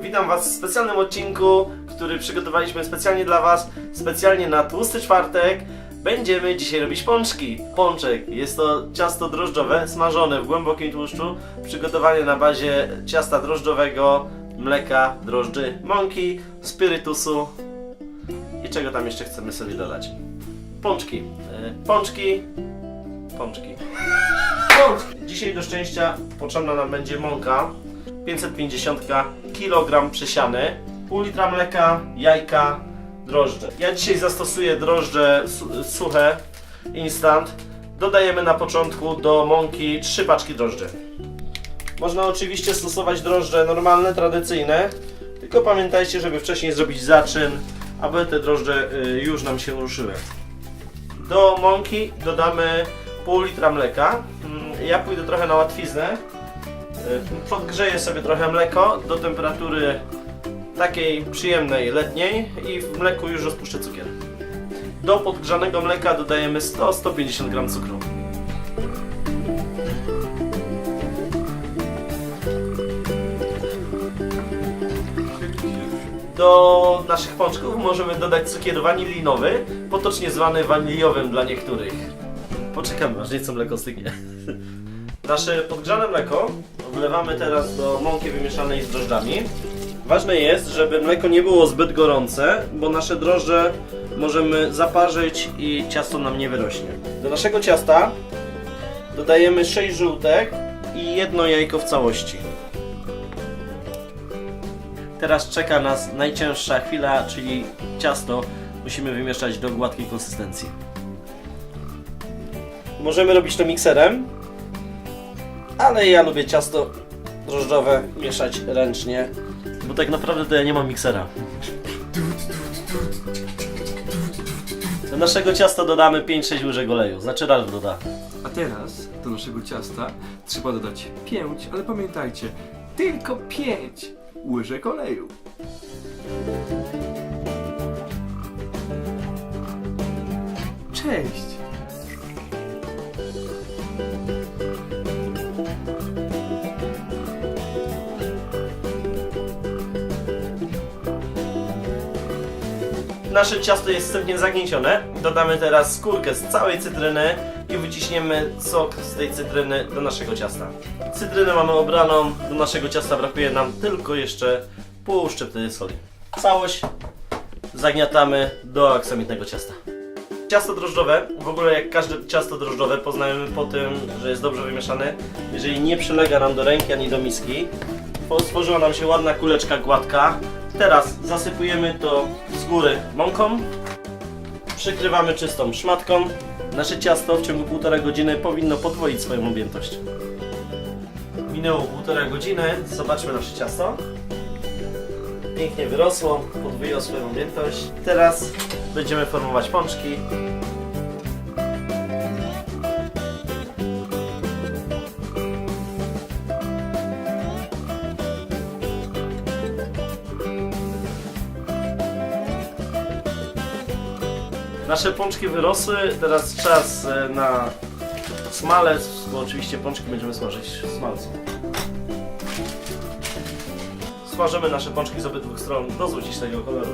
Witam Was w specjalnym odcinku, który przygotowaliśmy specjalnie dla Was, specjalnie na tłusty czwartek. Będziemy dzisiaj robić pączki. Pączek jest to ciasto drożdżowe, smażone w głębokim tłuszczu, przygotowane na bazie ciasta drożdżowego, mleka, drożdży, mąki, spirytusu i czego tam jeszcze chcemy sobie dodać. Pączki. E, Pączki. Pączki. Pączki. Dzisiaj do szczęścia potrzebna nam będzie mąka 550 kg przesiany, pół litra mleka, jajka, drożdże. Ja dzisiaj zastosuję drożdże su- suche, instant. Dodajemy na początku do mąki 3 paczki drożdży. Można oczywiście stosować drożdże normalne, tradycyjne, tylko pamiętajcie, żeby wcześniej zrobić zaczyn, aby te drożdże y, już nam się ruszyły. Do mąki dodamy pół litra mleka. Mm, Ja pójdę trochę na łatwiznę. Y, Podgrzeję sobie trochę mleko do temperatury takiej przyjemnej, letniej i w mleku już rozpuszczę cukier. Do podgrzanego mleka dodajemy 100-150 g cukru. Do naszych pączków możemy dodać cukier wanilinowy, potocznie zwany waniliowym dla niektórych. Poczekamy, aż nieco mleko stygnie. Nasze podgrzane mleko wlewamy teraz do mąki wymieszanej z drożdżami. Ważne jest, żeby mleko nie było zbyt gorące, bo nasze drożdże możemy zaparzyć i ciasto nam nie wyrośnie. Do naszego ciasta dodajemy 6 żółtek i jedno jajko w całości. Teraz czeka nas najcięższa chwila, czyli ciasto musimy wymieszać do gładkiej konsystencji. Możemy robić to mikserem, ale ja lubię ciasto drożdżowe mieszać ręcznie, bo tak naprawdę to ja nie mam miksera. Do naszego ciasta dodamy 5-6 łyżek oleju, znaczy Ralf doda. A teraz do naszego ciasta trzeba dodać 5, ale pamiętajcie, tylko 5 łyżek oleju. Cześć! Nasze ciasto jest wstępnie zagniecione. Dodamy teraz skórkę z całej cytryny i wyciśniemy sok z tej cytryny do naszego ciasta. Cytrynę mamy obraną, do naszego ciasta brakuje nam tylko jeszcze pół szczypty soli. Całość zagniatamy do aksamitnego ciasta. Ciasto drożdżowe, w ogóle jak każde ciasto drożdżowe poznajemy po tym, że jest dobrze wymieszane. Jeżeli nie przylega nam do ręki ani do miski, stworzyła nam się ładna kuleczka gładka. Teraz zasypujemy to z góry mąką, przykrywamy czystą szmatką. Nasze ciasto w ciągu półtora godziny powinno podwoić swoją objętość. Minęło półtora godziny, zobaczmy nasze ciasto. Pięknie wyrosło, podwoiło swoją objętość. Teraz będziemy formować pączki. Nasze pączki wyrosły, teraz czas e, na smalec, bo oczywiście pączki będziemy smażyć w smalcu. Smażymy nasze pączki z obydwu stron do złocistego koloru.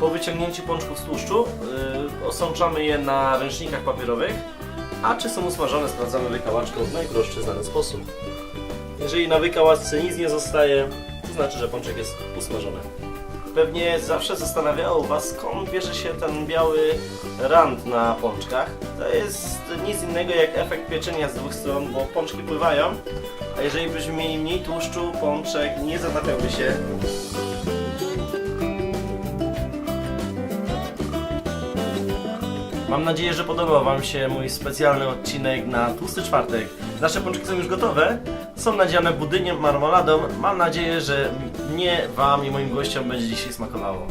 Po wyciągnięciu pączków z tłuszczu yy, osączamy je na ręcznikach papierowych, a czy są usmażone sprawdzamy wykałaczką w najprostszy znany sposób. Jeżeli na wykałaczce nic nie zostaje, to znaczy, że pączek jest usmażony. Pewnie zawsze zastanawiało Was, skąd bierze się ten biały rand na pączkach. To jest nic innego jak efekt pieczenia z dwóch stron, bo pączki pływają, a jeżeli byśmy mieli mniej tłuszczu, pączek nie zatapiałby się Mam nadzieję, że podobał Wam się mój specjalny odcinek na tłusty czwartek. Nasze pączki są już gotowe, są nadziane budyniem, marmoladą. Mam nadzieję, że mnie, Wam i moim gościom będzie dzisiaj smakowało.